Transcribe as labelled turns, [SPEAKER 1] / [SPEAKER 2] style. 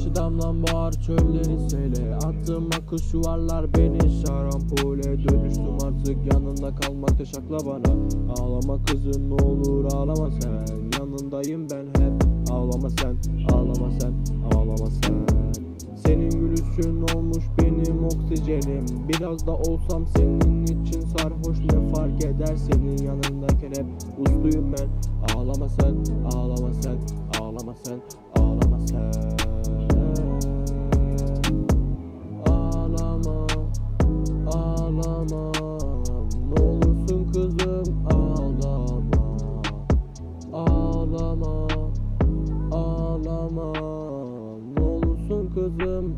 [SPEAKER 1] Başı damlan boğar çölleri sele. Attığım akış yuvarlar beni şarampole Dönüştüm artık yanında kalmakta şakla bana. Ağlama kızım ne olur ağlama sen. Yanındayım ben hep. Ağlama sen, ağlama sen, ağlama sen. Senin gülüşün olmuş benim oksijenim. Biraz da olsam senin için sarhoş ne fark eder? Senin yanındayken hep usluyum ben. Ağlama sen, ağlama sen, Ne olursun kızım ağlama. Ağlama, ağlama. Ne olursun kızım